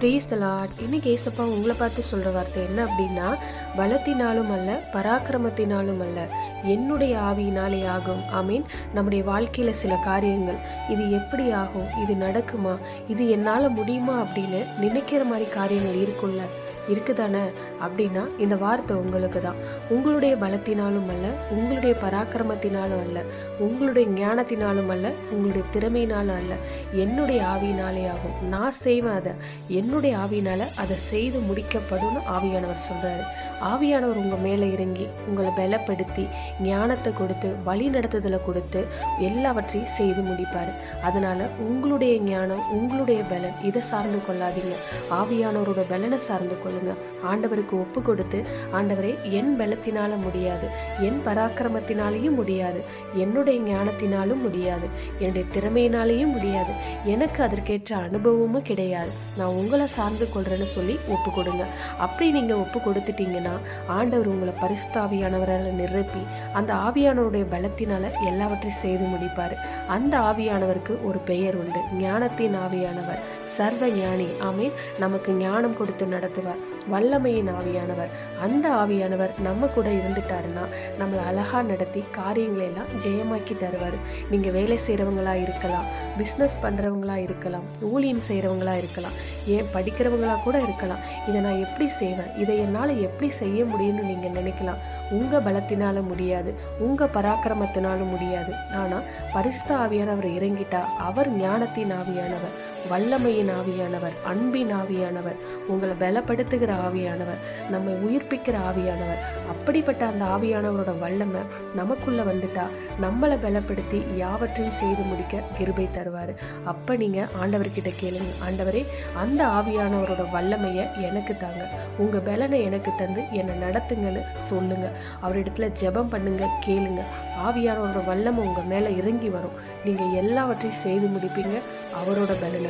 Breeze த இன்னைக்கு ஏசப்பா உங்களை பார்த்து சொல்கிற வார்த்தை என்ன அப்படின்னா பலத்தினாலும் அல்ல பராக்கிரமத்தினாலும் அல்ல என்னுடைய ஆவியினாலே ஆகும். ஐ மீன் நம்முடைய வாழ்க்கையில் சில காரியங்கள் இது எப்படி ஆகும் இது நடக்குமா இது என்னால் முடியுமா அப்படின்னு நினைக்கிற மாதிரி காரியங்கள் இருக்குல்ல இருக்குதானே அப்படின்னா இந்த வார்த்தை உங்களுக்கு தான் உங்களுடைய பலத்தினாலும் அல்ல உங்களுடைய பராக்கிரமத்தினாலும் அல்ல உங்களுடைய ஞானத்தினாலும் அல்ல உங்களுடைய திறமையினாலும் அல்ல. என்னுடைய ஆவியினாலே ஆகும். நான் செய்வேன் அதை. என்னுடைய ஆவியினால அதை செய்து முடிக்கப்படும்னு ஆவியானவர் சொல்றாரு. ஆவியானவர் உங்க மேலே இறங்கி உங்களை பலப்படுத்தி ஞானத்தை கொடுத்து வழி நடத்துதலை கொடுத்து எல்லாவற்றையும் செய்து முடிப்பாரு. அதனால உங்களுடைய ஞானம் உங்களுடைய பலன் இதை சார்ந்து கொள்ளாதீங்க. ஆவியானவரோட பலனை சார்ந்து கொள்ளுங்க ஆண்டவருக்கு ஒப்பு கொடுத்து ஆண்டவரே என் பலத்தினால முடியாது. என் பராக்கிரமத்தினாலேயும் முடியாது. என்னுடைய ஞானத்தினாலும் முடியாது. என்னுடைய திறமையினாலேயும் முடியாது. எனக்கு அதற்கேற்ற அனுபவமும் கிடையாது. நான் உங்களை சார்ந்து கொள்றேன்னு சொல்லி ஒப்பு கொடுங்க. அப்படி நீங்க ஒப்பு கொடுத்துட்டீங்கன்னா ஆண்டவர் உங்களை பரிசுத்தாவியானவரால் நிரப்பி அந்த ஆவியானவருடைய பலத்தினால எல்லாவற்றையும் செய்து முடிப்பார். அந்த ஆவியானவருக்கு ஒரு பெயர் உண்டு. ஞானத்தின் ஆவியானவர். சர்வ ஞானி ஆமீன். நமக்கு ஞானம் கொடுத்து நடத்துவார். வல்லமையின் ஆவியானவர். அந்த ஆவியானவர் நம்ம கூட இருந்துட்டாருன்னா நம்மளை அழகாக நடத்தி காரியங்களை எல்லாம் ஜெயமாக்கி தருவார். நீங்கள் வேலை செய்கிறவங்களா இருக்கலாம் பிஸ்னஸ் பண்ணுறவங்களா இருக்கலாம் ஊழியம் செய்கிறவங்களா இருக்கலாம் ஏன் படிக்கிறவங்களா கூட இருக்கலாம். இதை நான் எப்படி செய்வேன்? இதை என்னால் எப்படி செய்ய முடியும்னு நீங்கள் நினைக்கலாம். உங்கள் பலத்தினால முடியாது. உங்கள் பராக்கிரமத்தினாலும் முடியாது. ஆனால் பரிசுத்த ஆவியானவர் இறங்கிட்டா அவர் ஞானத்தின் ஆவியானவர். வல்லமையின் ஆவியானவர் அன்பின் ஆவியானவர் உங்களை பலப்படுத்துகிற ஆவியானவர் நம்மை உயிர்ப்பிக்கிற ஆவியானவர். அப்படிப்பட்ட அந்த ஆவியானவரோட வல்லமை நமக்குள்ள வந்துட்டா நம்மளை பலப்படுத்தி யாவற்றையும் செய்து முடிக்க கிருபை தருவார். அப்போ நீங்கள் ஆண்டவர்கிட்ட கேளுங்க. ஆண்டவரே அந்த ஆவியானவரோட வல்லமையை எனக்கு தாங்க. உங்கள் பலனை எனக்கு தந்து என்னை நடத்துங்கன்னு சொல்லுங்க. அவரிடத்துல ஜெபம் பண்ணுங்க கேளுங்க. ஆவியானவரோட வல்லமை உங்கள் மேலே இறங்கி வரும். நீங்கள் எல்லாவற்றையும் செய்து முடிப்பீங்க. அவரோட பலனை